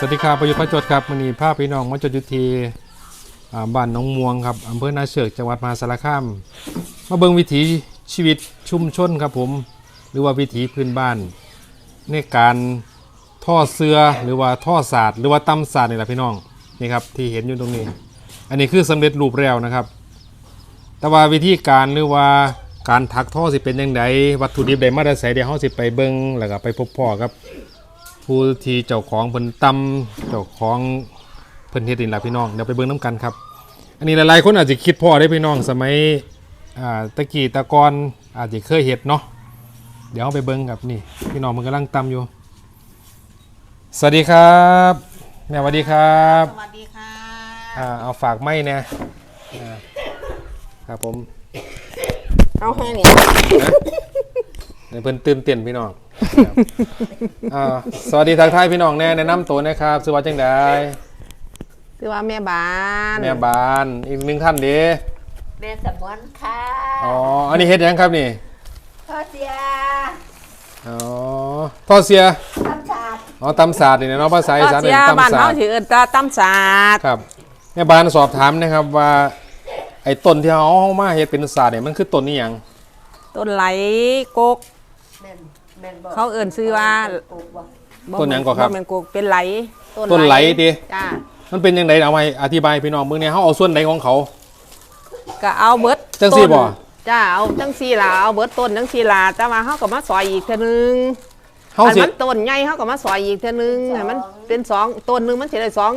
สวัสดีครับประยุทธ์ประจดครับมันนี้ภาพพี่น้องมาจดอยุทีบ้านหนองม่วงครับอำเภอนาเชือกจังหวัดมหาสารคาม มาเบิงวิถีชีวิตชุมชนครับผม หรือว่าวิถีพื้นบ้าน ในการท่อเสือหรือว่าท่อศาสตร์หรือว่าตำศาสตร์นี่แหละพี่น้องนี่ครับที่เห็นอยู่ตรงนี้ อันนี้คือสำเร็จรูปแล้วนะครับ แต่ว่าวิธีการหรือว่าการถักท่อสิเป็นยังไงวัตถุดิบใดมาได้ใส่เดี๋ยวเฮาสิไปเบิงแล้วก็ไปพบพ่อครับ ผู้ที่เจ้าของเพิ่นตำเจ้าของเพิ่นเฮ็ดนี่ล่ะพี่น้องเดี๋ยวไปเบิ่งน้กันครับ อันนี้หลายๆคนอาจจะคิดพ่อได้พี่น้องสมัยอ่าตะกี้ตะกอนอาจจะเคยเฮ็ดเนาะเดี๋ยวเอาไปเบิ่งครับนี่พี่น้องมันกำลังตำอยู่ สวัสดีครับแม่สวัสดีครับสวัสดีค่ะอ่าเอาฝากไม้เนี่ยอ่าครับผมเอาให้เนี่ยใน เพิ่นตื่นเต้นพี่น้องครับอ่าสวัสดีทักทายพี่น้องแน่แนะนำตัวนะครับชื่อว่าจังไดคือว่าแม่บ้านแม่บ้านอีกหนึ่งท่านเด้แม่สมวนค่ะอ๋ออันนี้เฮ็ดหยังครับนี่พ่อเสียอ๋อท่อเสียทำศาสตร์อ๋อตำศาสตร์นี่นะเนาะภาษาอีก็สานเสีเป็ยนบ้านตำศาเฮาสตร์ถือเอิ้นตาตำศาสตร์ครับแม่บ้านสอบถามนะครับว่าไอ้ต้นที่เฮาเอามาเฮ็ดเป็นศาสตร์เนี่ยมันคือต้นนี้หยังต้นไหลกก เขาเอิ้นชื่อว่าปลูกบ่ต้นหยังก่อนครับ แม่นกกเป็นไหลต้นไหลติจ้ามันเป็นยังไงเอาไว้อธิบายพี่น้องเบิ่งเนี่ยเฮาเอาส่วนใดของเขา ก็เอาเบิดจังสิบ่ ต้นจ้าเอาจังซี่ล่ะเอาเบิดต้นจังซี่ล่ะแต่ว่าเฮาก็มาซอยอีกเทื่อนึงเฮาอันสิมันต้นใหญ่เฮาก็มาซอยอีกเทื่อนึงให้มันเป็นสองต้นหนึงมันสิได้สอง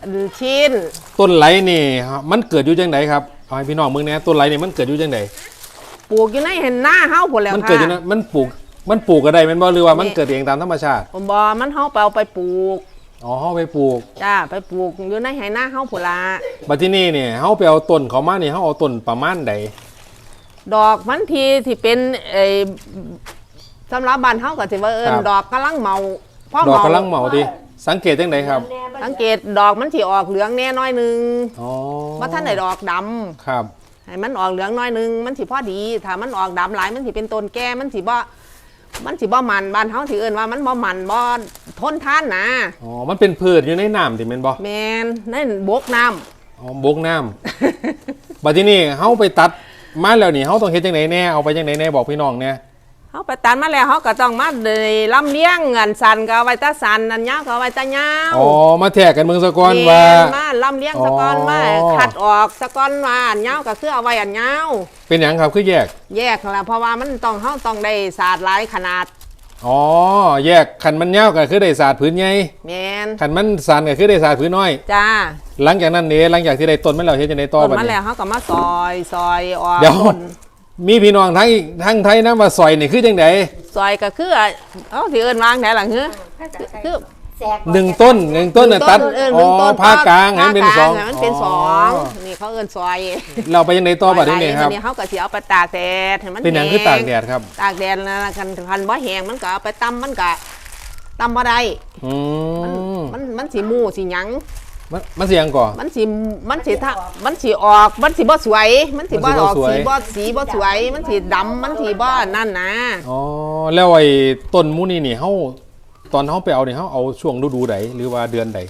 อันชิ้น ต้นไหลนี่มันเกิดอยู่จังไดครับเอาให้พี่น้องเบิ่งแหน่ต้นไหลนี่มันเกิดอยู่จังไดปลูกอยู่ในเห็นหน้าเฮาพุ่นแล้วมันค่ะเกิดอยู่นะมันปลูก มันปลูกก็ได้แม่นบ่หรือว่ามันนี่เกิดเองตามธรรมชาติ ผมบอกมันเฮาไปเอาไปปลูก อ๋อเฮาไปปลูก จ้า ไปปลูกอยู่ในไหหน้าเฮาพุ่นละบัดที่นี่เนี่ยเฮาไปเอาต้นเขามานี่เฮาเอาต้นประมาณใดดอกมันทีที่เป็นไอ้สำหรับบ้านเฮาก็สิว่าเอิ้นดอกกำลังเมาพ่อดอกเมากำลังเหมาดิสังเกตจังไดครับแม่บ้านสังเกตดอกมันสิออกเหลืองแน่น้อยหนึงอ๋อว่าท่านได้ดอกดำครับ ให้มันออกเหลืองน้อยหนึงมันสิพอดี ถ้ามันออกดำหลายมันสิเป็นต้นแก่มันสิบ่ มันสิบ่มันบ้านเฮาสิเอิ้นว่ามันบ่มันบ่ทนทานนะอ๋อ มันเป็นพืชอยู่ในน้ำติแม่นบ่แม่นนั่นบกน้ำอ๋อบกน้ำ บัดที่นี่เฮาไปตัดมาแล้วนี่เฮาต้องเฮ็ดจังไดแน่เอาไปจังไดแน่บอกพี่น้องเนี่ย เฮาไปตัดมาแล้วเฮาก็ต้องมาเลยลำเลียงอันสันก็เอาไว้ตาสันอันยาวก็เอาไว้ตายาวอ๋อมาแทกกันเมืองสะก่อนแม่ว่านมาลำเลียงสะก้อนอ๋อมาขัดออกสะก้อนมาอันยาวก็คือเอาไว้อันยาวเป็นหยังครับคือแยก แยกละเพราะว่ามันต้องเฮาต้องได้ศาสตร์หลายขนาดอ๋อแยกคันมันยาวก็คือได้ศาสตร์ผืนใหญ่แม่นคันมันสั้นก็คือได้ศาสตร์ผืนน้อยจ้าหลังจากนั้นเด้หลังจากที่ได้ต้นมันแล้วเฮ็ดจังไดต่อต้นบัดมานี้แล้วเฮาก็มาซอยซอยออกเดี๋ยวต้น มีพี่น้องทั้งทั้งไทยนะว่าซอยนี่คือจังไดซอยก็คือเอ้าสิเอิ้นวางไหนล่ะเฮ้อภาษาไทยคือแสกหนึ่งต้นหนึ่งต้นน่ะตัดเออหอ๋นึ่องต้นภาคกลางให้มันเป็นสองภาคกลาให้มันเป็นสองนี่เขาเอิ้นซอยเราไปยังไงต่อบัดนี้เนี่ยครับนี่เขาก็สิเอาไปตากแดดให้มันเป็นหยังแห้คือตากแดดครับตากแดดแล้วคันคันบ่แห้งมันก็เอาไปตำมันก็ตำบ่ได้อืมมันมันสิหมู่สิหยัง มันมันเสียงก่อน มันสิมันสิถ้ามันสิออก มันสิบ่สวยมันสิบ่มันสิบ่ออกสวยสีบ่สีบ่สวย มันสิดำมันสิบ่นั่นนะอ๋อแล้วไอ้ต้นมูนี่นี่เฮาตอนเฮาไปเอานี่เฮาเอาช่วงฤดูใดหรือว่าเดือนใด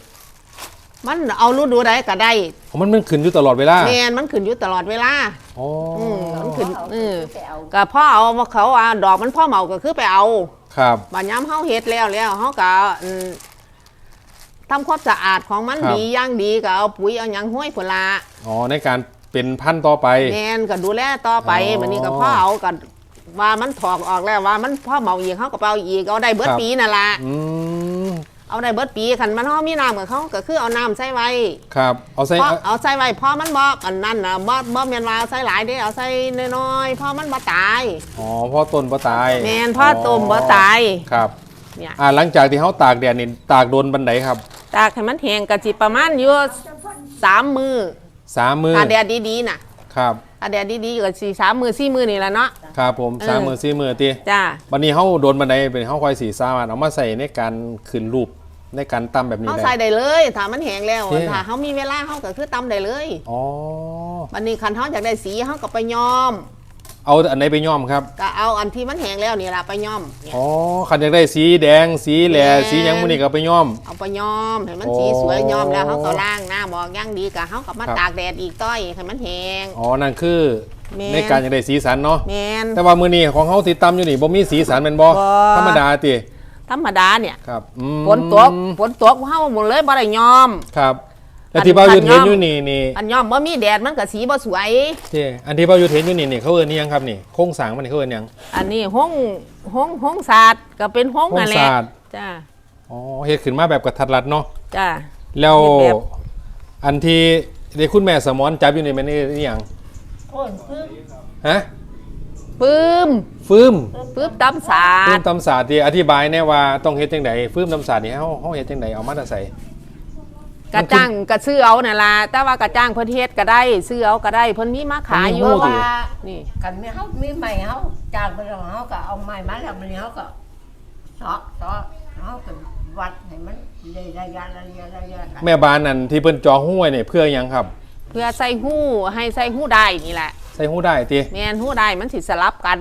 มันเอาฤดูใดก็ได้เพราะมันมันขึ้นอยู่ตลอดเวลาแม่นมันขึ้นอยู่ตลอดเวลา อ๋อออืมมันขึ้นเอาเออไปเอาก็พ่อเอามาเขาว่าดอกมันพ่อเมาก็คือไปเอาครับบัดยามเฮาเฮ็ดแล้วแล้วเฮาก็อืม ทำความสะอาดของมันครับ ดีอย่างดีก็เอาปุ๋ยเอาหยังห้อยพุ่นละอ๋อในการเป็นพันธุ์ต่อไป แม่นก็ดูแลต่อไปอ๋อบัดนี้ก็พ่อเอาก็ว่ามันถอกออกแล้วว่ามันพ่อเมาอีกเฮาก็ไปเอาอีกเอาได้เบิดครับ ปีนั่นล่ะอืมเอาได้เบิดปีคันมันเฮามีน้ำกับเขาก็คือเอาน้ำใส่ไว้ครับเอาใส่เพราะเอาใส่ไว้เพราะมันบ่อันนั้นน่ะบ่บ่แม่นว่าเอาใส่หลายเด้เอาใส่น้อยๆเพราะมันบ่ตาย อ๋อเพราะต้นบ่ตายแม่นเพราะต้มบ่ตาย ครับ เนี่ยอ่าหลังจากที่เฮาตากแดดนี่ตากโดนบันไดครับ ตากให้มันแห้งก็สิประมาณอยู่สามมือสามมือถ้าแดดดีๆน่ะครับถ้าแดดดีๆก็สี่สามมือสี่มือนี่แหละเนาะครับผมเออสามมือสี่มือติจ้าวันนี้เฮาโดนบันไดเป็นเฮาคอยสีสามารถเอามาใส่ในการขึ้นรูปในการตำแบบนี้เขาได้ใส่ได้เลยถ้ามันแห้งแล้วเท่ถ้าเขามีเวลาเขาก็คือตำได้เลยอ๋อวันนี้คันเขาอยากได้สีเขาก็ไปย้อม เอาอันไหนไปย้อมครับก็เอาอันที่มันแห้งแล้วนี่ล่ะไปย้อมเนี่ย อ๋อคันอยากได้สีแดงสีแหล่แดง สีหยังมื้อนี้ก็เอาไปย้อม เอาไปย้อมให้มันโอ้สีสวยย้อมแล้วเขาก็ล้างหน้าบอกอย่างดีก็เขาก็มาครับ ตากแดดอีกต้อยให้มันแห้ง อ๋อนั่นคือแม่น ในการอยากได้สีสันเนาะแมน แต่ว่ามื้อนี้ของเฮาติดตามอยู่นี่บ่มีสีสันแม่นบ่บ่ ธรรมดาติธรรมดาเนี่ยครับอืมฝนตกฝนตกเฮาหมดเลยบ่ได้ย้อม ครับ แล้วอันที่เบ้าอยู่อันเห็นย้อมอยู่นี่นี่อันย้อมบ่มีแดดมันก็สีบ่สวยเจ้อันที่เบ้าอยู่เห็นอยู่นี่นี่เขาเอิ้นอิหยังครับนี่โครงสร้างมันนี่เขาเอิ้นหยังอันนี้ห้องห้องห้องศาสตร์ก็เป็นห้องห้องนั่นแหละศาสตร์จ้าอ๋อเฮ็ดขึ้นมาแบบกระทัดรัดเนาะจ้าแล้วเฮ็ดแบบอันที่ได้คุณแม่สมอนจับอยู่นี่มันนี่นี่หยังโอ้ยพึ่งฮะปื้มฟืมปื้มตำศาฟืสมตร์ตำศาสตร์ที่อธิบายแน่ว่าต้องเฮ็ดจังไดฟืมตำศาสตร์นี่เฮาเฮาเฮ็ดจังไดเอามาแต่ใส่ กระจ้างกระซื้อเอานั่นล่ะแต่ว่ากระจ้างเพิ่นเฮ็ดก็ได้ซื้อเอาก็ได้เพิ่นมีมาขายอยู่โอ้ว่านี่กันมีเขามีใหม่เขาจ้างไปแล้วเขาก็เอาใหม่มาแล้วมันนี้เขาก็ซอกซอกเขาก็วัดให้มันเลยระยะระยะระยะแม่บ้านนั่นที่เพิ่นจอห้วยนี่เพื่อหยังครับ เพื่อใส่หู้ให้ใส่หู้ได้นี่แหละใส่หูได้ติแม่นหู้ได้มันสิสลับกัน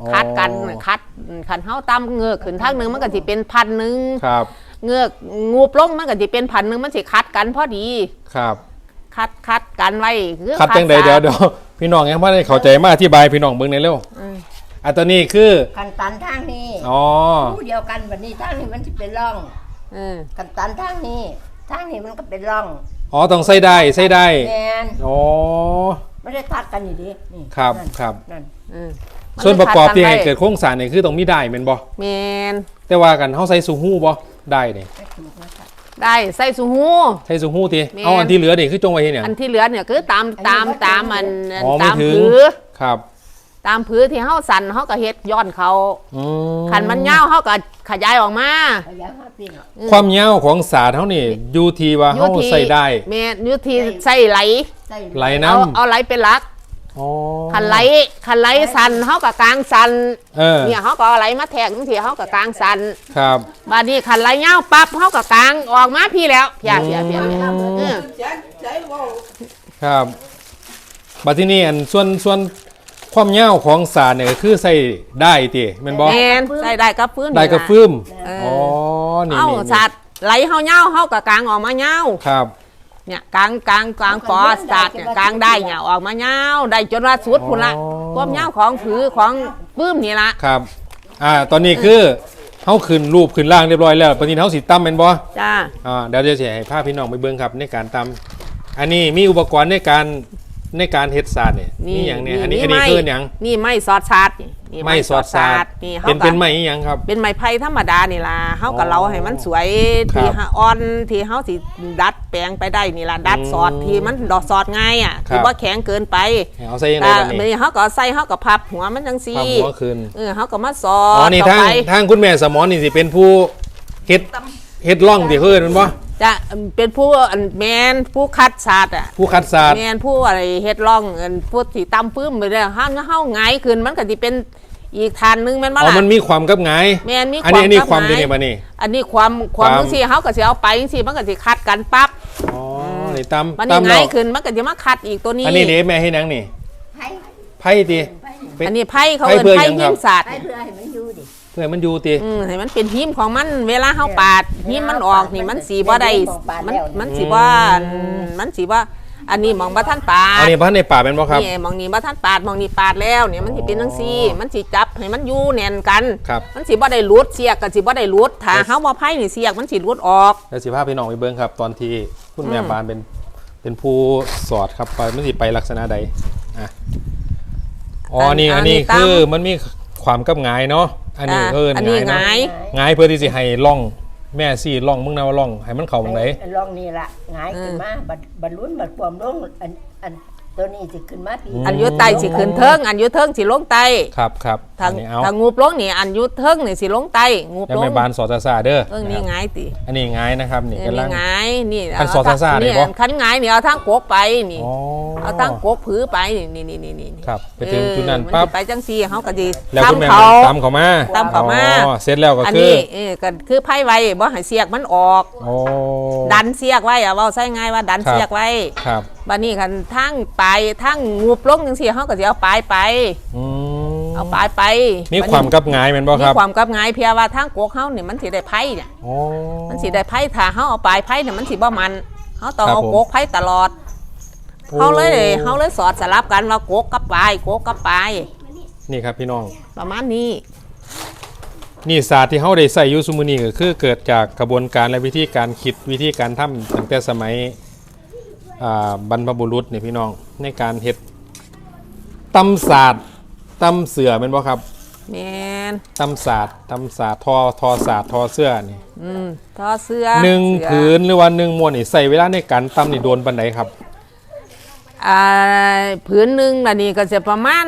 อ๋อคัดกันคัดคันเฮาตำเงือกขึ้นทางหนึงมันก็สิเป็นพันหนึงครับ เงือกงูปลงมันก็สิเป็นพันหนึงมันสิคัดกันพอดี ครับ คัดคัดกันไว้คือคัดจังใดสาเดี๋ยวเดี๋ยวพี่น้องยังบ่ได้เข้าใจมาอธิบายพี่น้องเบิ่งในอยเร็วอืมอันตัวนี้คือกันตันทางนี้อ๋อผู้เดียวกันวันนี้ทางนี้มันจะเป็นร่อง เออกันตันทางนี้ทางนี้มันก็เป็นร่องอ๋อต้องใส่ได้ใส่ได้แมนอ๋อไม่ได้ทักกันอยู่ดีนี่ครับนั่นครับ นั่นเออส่วนประกอบที่ให้มันเกิดโครงสร้างนี่คือต้องมีได้แม่นบ่แม่นแต่ว่ากันเฮาใส่สูหู้บ่ ได้นี่ไม่ถูกนะครับได้ใส่สูหูใส่สูหู้ติแม่น เอาอันที่เหลือนี่คือจงไว้เฮ็ดหยังอันที่เหลือเนี่ยคือตามตามตามมันอ๋อไม่ตามถึง ผือครับตามผือที่เฮาสั่นเฮาก็เฮ็ดย้อนเขาอืมคันมันยาวเฮาก็ขยายออกมาขยายห้าปีเนาะความยาวของสาดเฮานี่อยู่ที่ว่าเฮาใส่ได้แม่นอยู่ที่ใส่ไหล ใส่ไหลน้เอาเอาไหลเป็นหลักำ อ๋อคันไหลคันไหลสั่นเฮาก็กลางสั่นเออเนี่ยเฮาก็เอาไหลมาแทกจังซี่เฮาก็กลางสั่นครับบัดนี้คันไหลยาวปั๊บเฮาก็กลางออกมาพี่แล้วเพียเพียเพียเพียเออครับบัดที่นี่อันส่วนส่วนความยาวของสาดเนี่ยก็คือใส่ได้ติแม่นบ่แม่นใส่ได้กับพื้นได้กับฟืมเออ๋ออนี่เอานี่สัตว์ไหลเฮายาวเฮาก็กลางออกมายาวครับ เนี่ยกลางกลางกลางปอสัตว์เนี่ยกลางได้เนี่ยออกมายาวได้จนว่าสุดพุ่นละอ๋อความยาวของผือของปื้มนี่ละครับอ่าตอนนี้คือเฮาขึ้นรูปขึ้นล่างเรียบร้อยแล้วปฏินเฮาสิตั้มเป็นบ่จ้าอ่าเดี๋ยวจะสิให้ภาพพี่น้องไปเบิ่งครับในการตั้มอันนี้มีอุปกรณ์ในการ ในการเฮ็ดศาสตร์เนี่ยนี่หยังเนี่ยอันนี้อันนี้คือหยังนี่ไม่สอดสัตว์นี่นี่ไม้สอดศาสตร์นี่เป็นฮาก็เป็นไม้อีหยังครับ เป็นไม้ไผ่ธรรมดานี่ล่ะเฮาก็อ๋อเราให้มันสวยครับที่ฮะอ่อนที่เฮาสิดัดแปลงไปได้นี่ล่ะดัดอืมสอดที่มันดอกสอดง่ายอะครับที่บ่แข็งเกินไปเอาใส่ยังไงแต่บัดมื้อนี้นี้เฮาก็ใส่เฮาก็พับหัวมันจังซี่ความหัวขึ้นเออเขาก็มาสออ๋อนนี่ต่อทางไปทางคุณแม่สมอนนี่สิเป็นผู้เฮ็ดเฮ็ดร่องที่เพิ่นแมันบ่ จะเป็นผู้อันแมนผู้คัดศาสตร์อะผู้คัดศาสตร์แมนผู้อะไรเฮ็ดร่องอันผู้ที่ตำปื้มไปเลยห้ามเฮาไงายขึ้นมันก็สิเป็นอีกทานหนึงแม่นบ่อ๋อล่ะมันมีความกับไงายแม่นมีอันนี้อันนี้กับความหเป็นไงบัดนี้อันนี้ความความความ จังซี่เฮาก็สิเอาไปจังซี่มันก็สิคัดกันปั๊บอ๋อนี่ตั้มมันตั้นี่มไงาแล้ยวขึ้นมันก็สิมาคัดอีกตัวนี้ อันนี้เด้แม่เฮ็ดหยังนี่ให้ไผ่ติเป็นอันนี้ไผ่เขาไผ่เอิ้นเพื่อไผ่หยังคหิรับมศาสตร์ให้เพื่อให้มันอยู่ดิ เพื่อให้มันอยู่ติ อืมให้มันเป็นหิมของมันเวลาเฮาปาดหิมมันออกนี่มันสีบ่ได้มันมันสีว่ามันสีว่าอันนี้มองบ่ทันปาอันดนี้พันในป่าเป็นบ่ครับ นี่มองนี่บ่ทันปาดมองนี่ปาดแล้วเนี่ยมันสิเป็นจังซี่ มันสิจับให้มันอยู่แน่นกัน ครับมันสิบ่ได้หลุดเสียกก็สิบ่ได้หลุดถ้าเฮาบ่ไผนี่เสียกมันสิหลุดออก แล้วสิพาพี่น้องไปเบิ่งครับ ตอนที่คุณแม่อืมบานเป็นเป็นผู้สอดครับไปมันสิไปลักษณะใดอะอ๋อนี่อันนี้คือมันมี ความกับหงายเนาะอันนี้เอิ้นอันหนี้งายหเนาะงายหงายเพื่อที่สิให้ล่องแม่สี่ล่องมึงนะว่าล่องให้มันเข้าตรงไหนร่องนี่ละหงายขึ้นมาบัดบัดลุ้นบัดความลงอันอัน ตัวนี้สิขึ้นมาปีอันอยู่ใต้สิขึ้นเทิง อันอยู่เทิงสิลงใต้ครับครับทางอันนี้เอาทางงูบลงนี่อันอยู่เทิงนี่สิลงใต้งูบแล้วลงแม่บานสอดซาซาเด้อเอิ้งนี่นะครับหงายติอันนี้หงายนะครับนี่เออกำลันี่งหงายนี่อันสอดซ่าๆนี่นี่บ่คันหงายนี่เอาทางกกไปนี่ อ๋อ เอาตั้งกกผือไปนี่นี่นี่นี่นี่ครับไปถึงเออจุดนั้นมัปั๊บสิไปจังซี่เขาก็ดีแล้วคุณแม่เขา ตามเขามาตามเขามา อ๋อเสร็จแล้วก็อันคือนี้เออก็คือไพ่ไว้บ่ให้เสียกมันออกโอ้ดันเสียกไว้อะเว้าใช่ง่ายว่าดันครับ เสียกไว้ ครับ บัดนี้คันทั้งปลายทั้งงูปลงจังซี่เขาก็สิเอาปลายไป อืมเอาปลายไปมีความกับงายแม่นบ่มีครับความกับงายเพียว่าทางโกกเฮานี่มันสิได้ไผเนี่ยโอ้มันสิได้ไผถ้าเฮาเอาปลายไผเนี่ยมันสิบ่มันเฮาต้องครับเอาผมโกกไผตลอดเฮาเลยเฮาเลยสอดสลับกันว่าโกกกับปลายโกกกับปลายนี่ครับพี่น้อง ประมาณนี้ นี่ศาสตร์ที่เฮาได้ใส่อยู่ซุมื้อนี้ก็คือเกิดจากกระบวนการและวิธีการคิดวิธีการทำตั้งแต่สมัยอ่า บรรพบุรุษนี่พี่น้องในการเฮ็ดตำศาสตร์ตำเสือแม่นบ่ครับแม่นตำศาสตร์ตำศาสตร์ทอทอศาสตร์ทอเสื้อนี่อืมทอเสื้อหนึ่งเสื้อผืนหรือว่าหนึ่งม้วนนี่ใส่เวลาในการตำนี่โดนปันไหนครับ อ่าผืนหนึงล่ะนี่ก็จะประมาณ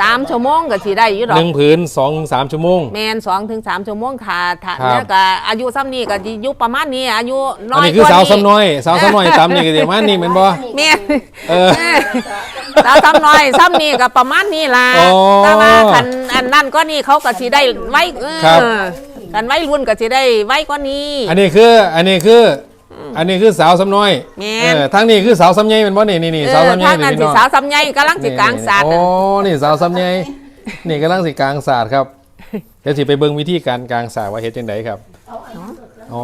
สามชั่วโมงก็สิได้อยู่ดอหกนึ่งผืนสองถึงสามชั่วโมง แมนสองถึงสามชั่วโมงถ้าถ้าครับ แล้วก็อายุซ้ำนี่ก็สิอายุประมาณนี้อายุน้อัอนยนี้คือกว่าสาวนี้ซ้ำน้อยสาวซ้ำน้อยตำนี่ก็เดี๋ยวมานี่แมันบ่ แม่นเออสาวซ้ำน้อยซ้ำนี่ก็ประมาณนี้ล่ะอ๋อแต่ว่าคันอันนั้นก็นี่เขาก็สิได้ไว้เออครับ กันไว้รุ่นก็สิได้ไว้กว่านี้อันนี้คืออันนี้คือ ออันนี้คือสาวซ้ำน้อยแม่น เออทั้งนี้คือสาวซ้ำใหญ่แมันบ่นี่นี่นี่เอสาวอซ้ำใหญ่ทางนี่นั้นพี่สิน้องสาวซ้ำใหญ่กำลังสิกลางศาสตร์โอ้นี่สาวซ้ำใหญ่นี่กำลังสิกลางศาสตร์ครับเดี๋ยวสิไปเบิ่งวิธีการกลางศาสตร์ว่าเฮ็ดจังไดครับอ๋อ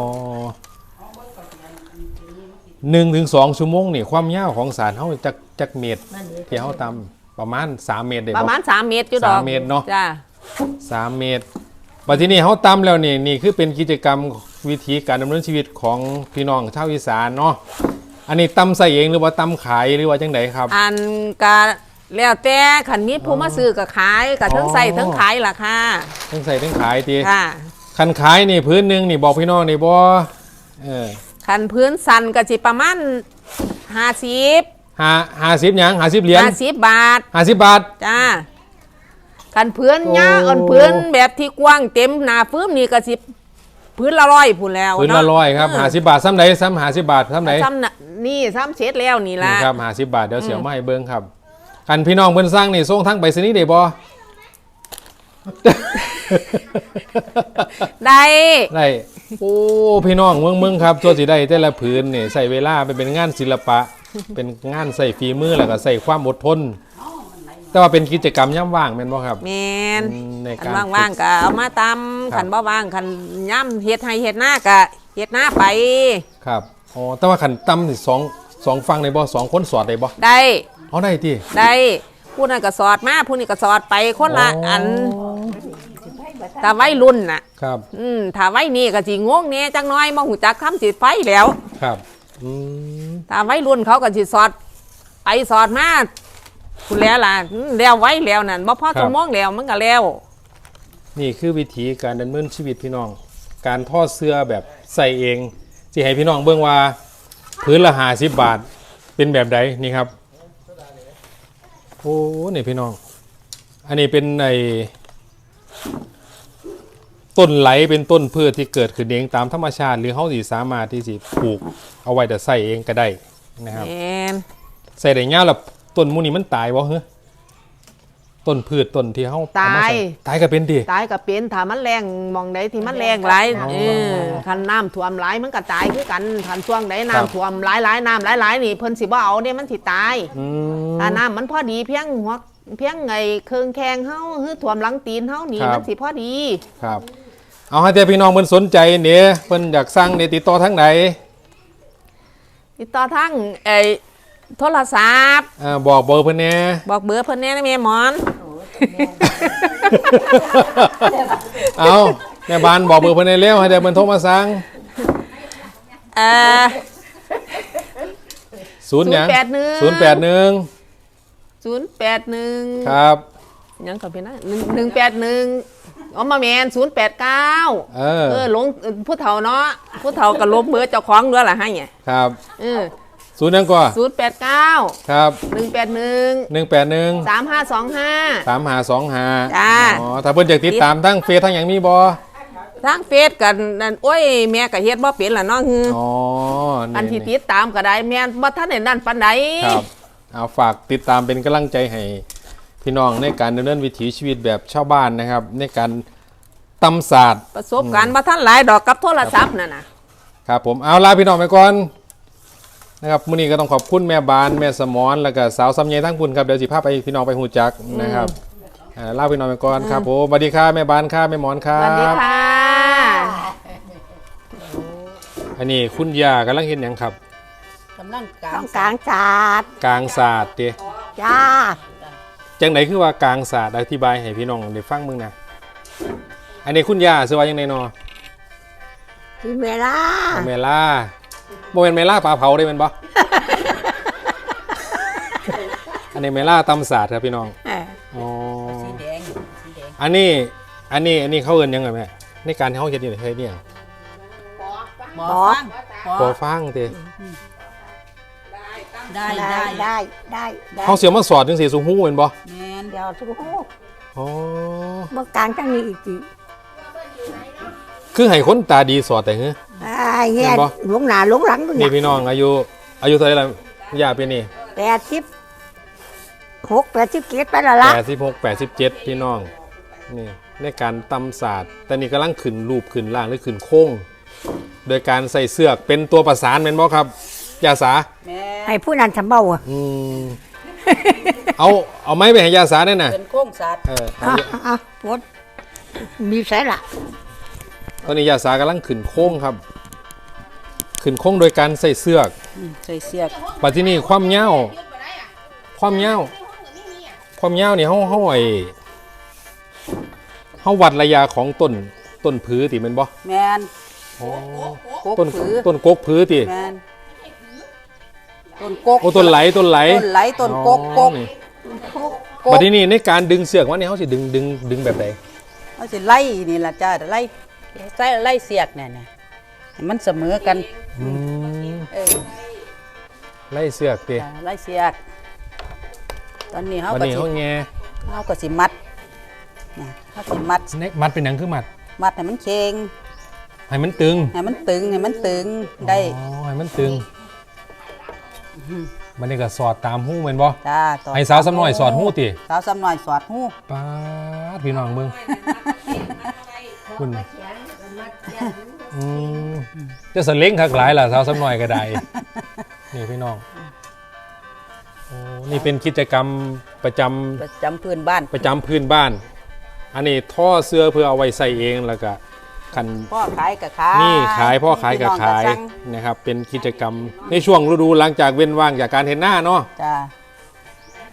หนึ่งถึงสองชั่วโมงนี่ความยาวของสารเฮาจักจักเมตรที่เขาตำประมาณ3เมตรได้ประบ่มาณ 3 เมตรอยู่ดอกสามเมตรเนาะ จ้า สามเมตรปัจจุบันนี้เขาตำแล้วนี่นี่คือเป็นกิจกรรม วิธีการดำเนินชีวิตของพี่น้องชาวอีสานเนาะอันนี้ตำใส่เองหรือว่าตำขายหรือว่าจังไดครับ อันก็แล้วแต่ขันมีผู้มาซื้อก็ขายก็ทั้งใส่อ๋อทั้งขายล่ะค่ะทั้งใส่ทั้งขายทีค่ะคันขายนี่พื้นหนึ่งนี่บอกพี่น้องนี่บ่เออขันพื้นสันก็สิประมาณห้าสิบหาหาสิบหยังหาสิบเหรียญห้าสิบบาทหาสิบบาทจ้าขันพื้นโอ้ยาอ่อนพื้นแบบที่กว้างเต็มหนาฟื้มนี่ก็สิ พื้นละร้อยพูนแล้วพื้นละเาร้อยครับหาสิบบาทซ้ำใดซ้ำหาสิบบาทซ้ำไหนซ้ำน่ะนี่ซ้ำเช็ดแล้วนี่ละนี่ครับหาสิบบาทเดี๋ยวเสียวมาให้เบิ้งครับคันพี่น้องเพิ่นสร้างนี่ส่งทั้งไปสนีย์ได้บ่ได้ได้โอ้พี่น้องเมืองเมืองครับตัวสิได้แต่ละผืนนี่ใส่เวลาไปเป็นงานศิลปะ เป็นงานใส่ฝีมือแล้วก็ใส่ความอดทน แต่ว่าเป็นกิจกรรมย่ำว่างแม่นบ่ครับ แมนอืมในขัการนว่างๆก็เอามาตำครับขันบ่ว่างขันย่ำเฮ็ดให้เฮ็ดหน้าก็เฮ็ดหน้าไป ครับอ๋อแต่ว่าขันตำนี่สองสองฟังได้บ่สองคนสอดได้บ่ได้เอาได้ติได้ผู้นั้นก็สอดมาผู้นี้ก็สอดไปคนละอันถ้าไว้รุ่นน่ะ ครับอืมถ้าไว้นี่ก็สิงงแหน่จังน้อยมาหูจักคำสิไฟแล้ว ครับอืมถ้าไว้รุ่นเขาก็สิสอด ไปสอดมา คุณแล้วล่ะอืมแล้วไว้แล้วนั่นบ่พอชั่วโมงแล้วมันก็แล้ว นี่คือวิธีการดำเนินชีวิตพี่น้อง การทอดเสื้อแบบใส่เองสิให้พี่น้องเบิ่งว่าพื้นละ50บาทเป็นแบบใดนี่ครับโอ้นี่พี่น้อง อันนี้เป็นในต้นไหลเป็นต้นพืชที่เกิดขึ้นเองตามธรรมชาติ หรือเขาสิสามารถที่สิปลูกเอาไว้แต่ใส่เองก็ได้นะครับแมนใส่ได้ยาวแล้ว ต้นหมูนี่มันตายบ่เฮ้ต้นพืชต้นที่เขาเอมตายใส่ตายก็เป็นดิตายก็เป็นถ้ามันแรงมองใดที่มันแรงหลายอ๋อเออคันน้ำท่วมหลายมันก็ตายคือกันคันช่วงใดครับน้ำท่วมหลายหลายๆน้ำหลายหลายๆนี่เพิ่นสิบ่เอาเด้มันสิตายอืม ถ้าน้ำมันพอดีเพียงหัวเพียงไงเครื่องแข้งเฮาหรือท่วมหลังตีนเฮานี่ครับ มันสิพอดี ครับ เอาให้แต่พี่น้องเพิ่นสนใจเนี่ยเพิ่นอยากสั่งเนี่ยติดต่อทางไหน ติดต่อทางไอ้ โทรศัพท์อ่าบอกเบอร์เพิ่นแหน่บอกเบอร์เพิ่นแน่นะแม่หมอน เอาแม่บ้านบอกเบอร์เพิ่นให้เร็วให้แต่เพิ่นโทรมาสั่งเอ่อ ศูนย์หยัง081ศูนย์แปดหนึ่ง081ครับ ยังก็เป็นนะ181อ๋อมาแม่น089เออ เออหลงผู้เฒ่าเนาะผู้เฒ่าก็ลบเบอร์เจ้าของด้วยล่ะให้ไงครับ เออ ศูนย์หยังก่อน089ครับ181หนึ่งแปดหนึ่ง3525สามหาสองหาจ้าอ๋อถ้าเพิ่นอยากติดตามทั้งเฟซทั้งหยังมีบ่ทางเฟซกันนั่นโอ้ยแม่ก็เฮ็ดบ่เป็นล่ะเนาะฮืออ๋ออันที่นี่ติดตามก็ได้แม่นบ่ทันได้นั่นปานใดครับเอาฝากติดตามเป็นกำลังใจให้พี่น้องในการดำเนินวิถีชีวิตแบบชาวบ้านนะครับ ในการตำศาสตร์ประสบการณ์บ่ทันหลายดอกกับโทรศัพท์นั่นน่ะครับผมเอาลาพี่น้องไปก่อน นะครับมื้อนี้ก็ต้องขอบคุณแม่บานแม่สมอนแล้วก็สาวสำเนียงทั้งคุณครับเดี๋ยวสิพาไปพี่น้องไปหูจักนะครับอ่าลาพี่น้องไปก่อนครับผมสวัสดีครับแม่บานครับแม่หมอนครัสวัสดีบค่ะอันนี้คุณย่ากำลังเห็นหยังครับ กำลังกลาต้งองกลางศาสตร์กลางศาสตร์เด้จ้าจังไหนคือว่ากลางศาสตร์อธิบายให้พี่น้องได้ฟังมึงนะอันนี้คุณย่าสิว่ายังไงเนาะที่เมล่าเมล่า โมเมนเมล่าปลาเผาได้แมันบ่ อันนี้เมล่าตำศาสตร์ครับพี่น้องเอออ๋อสีแดงสีแดงอันนี้ อันนี้ อันนี้เขาเอินยังไงแม่ ในการที่เขาเฮ็ดอยู่ในเฮ้ยเนี่ยหมอฟังปอฟังเตได้ได้ได้ได้ได้ได้เขาเสียมาสอดจังสีสูงหูเป็นบ่แมนเดี๋ยวสู้อ๋อ เมื่อกลางจังนี้อีกทีคือให้คนตาดีสอดแต่เฮ้ยไอ้ เงี้ยเห็นบ่ หลงหน้าหลงหลังดูนี่เนี่ยพี่น้องอายุ อายุเท่าไหร่ละย่าเป็นนี่แปดสิบหกแปดสิบเกตไปและละ แปดสิบหกแปดสิบเจ็ดพี่น้องนี่ในการตำศาสตร์แต่นี่กำลังขึ้นรูปขึ้นล่างหรือขึ้นโค้ง โดยการใส่เสือกเป็นตัวประสานเป็นบ่ครับยาสาแมนให้ผู้นั้นทำเบ้าอะอืมเอาเอาไม้ไปให้ยาสาเนี่ยนะเป็นโค้งสัตว์เออเอาอะเยอะอะปวดมีสายละตอนนี้ยาสากำลังขึ้นโค้งครับ ขึ้นโค้งโดยการใส่เสือกอืมใส่เสียกปัจจุบันความยาวความยาวความยาวนี่เฮาเฮาไอ้เฮาวัดระยะของต้นต้นผือติแม่นบ่แมนอ๋อโก๊กต้นผือต้นกกผือติแมนต้นกกโอ้ต้นไหลต้นไหลต้นไหลต้นกกกอ๋อกนี่กบัดนี้ในการดึงเสือกว่านี่เฮาสิดึงดึงดึงแบบใดเขาสิไล่นี่ล่ะจ้าไล่ไล่ไล่เสียกเนี่ยเนี่ย ให้มันเสมอกันอืมเออไล่เสือกติจ้ะไล่เสียก ตอนนี้เขาบัดก็นี้สิเฮาแงเขาก็สิมัดนะเขาสิมัดเนมัดเป็นหยังคือมัด มัดให้มันเชงให้มันตึงให้มันตึงให้มันตึงได้อ๋อให้มันตึงมันนี่ก็สอดตามหูแม่นบ่จ้าต่อให้สาวสำน้อยสอดหูติสาวสำน้อยสอดหูป้าดพี่น้องเบิ่งคุณ อืมจะสะเล้งคักหลายล่ะสาวสำน้อยก็ได้ นี่พี่น้องโอ้นี่เป็นกิจกรรมประจำประจำพื้นบ้านประจำพื้นบ้าน อันนี้ท่อเสื้อเพื่อเอาไว้ใส่เองแล้วก็คัน พ่อขายกับขายนี่ขายพ่อขายกับพี่น้องขายสั่งนะครับ เป็นกิจกรรมในช่วงฤดูหลังจากเว้นว่างจากการเห็นหน้าเนาะจ้า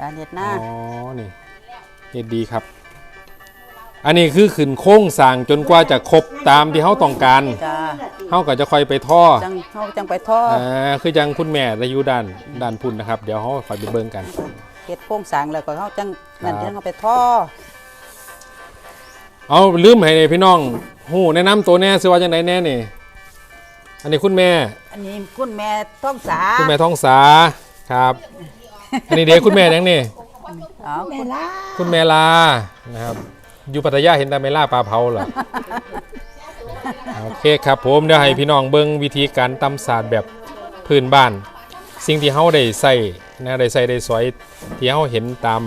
การเห็ดหน้าอ๋อนี่เฮ็ดดีครับ อันนี้คือขึ้นโค้งสร้างจนกว่าจะครบตามที่เขาต้องการจ้าเขาก็จะค่อยไปท่อจังเขาจังไปท่ออ่าคือจังคุณแม่ระยุด้านด้านพุ่นนะครับ เดี๋ยวเขาค่อยไปเบิ่งกันเห็ดโค้งสร้างแล้วก็เขาจังนั่นครับ จังเขาไปท่อเอาลืมให้พี่น้องหูแนะนำตัวแน่สิว่าจังไดแน่นี่ อันนี้คุณแม่ อันนี้คุณแม่ท้องสาคุณแม่ทองสาครับ อันนี้เด็กคุณแม่ยังนี่เอาเมล่าคุณแม่ลานะครับ อยู่ปัตยาเห็นแต่เมล่าปลาเผาเหรอ โอเคครับผมเดี๋ยวให้พี่น้องเบิ่งวิธีการตำศาสตร์แบบพื้นบ้าน สิ่งที่เฮาได้ใส่นะได้ใส่ได้สอยที่เฮาเห็นตาม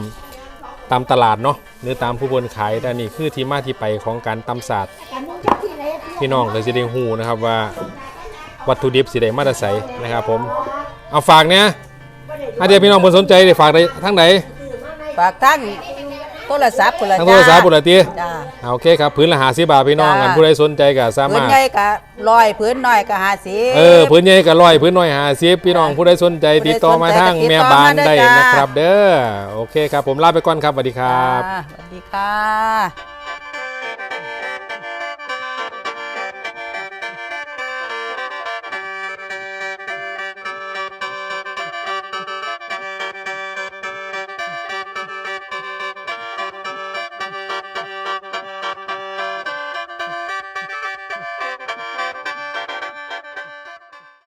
ตามตลาดเนาะหรือตามผู้บนขายแต่นี่คือที่มาที่ไปของการตำศาสตร์พี่น้องก็สิได้ฮู้นะครับว่าวัตถุดิบสิได้มาต่ไสนะครับผมเอาฝากเนี่ยถ้าเดี๋ยวพี่น้องเพิ่นสนใจได้ฝากได้ทั้งไหนฝากทั้ง โทรศัพท์คนละทั้งจ้าโทรศัพท์บุรีตีจ้าอ่าโอเคครับพื้นละหาสิบาทพี่น้องจ้ากันผู้ใดสนใจก็สาพื้นมารถ ใหญ่ก็ลอยพื้นน้อยก็หาสีเออพื้นใหญ่ก็ร้อยพื้นน้อยหาสิบพี่น้องผู้ใดสนใจติดต่อมาทางผู้ใดสนใจก็ติดต่อแม่บ้านมาได้ได้จ้านนะครับ เด้อโอเคครับผมลาไปก่อนครับสวัสดีคจ้ารับสวัสดีค่ะ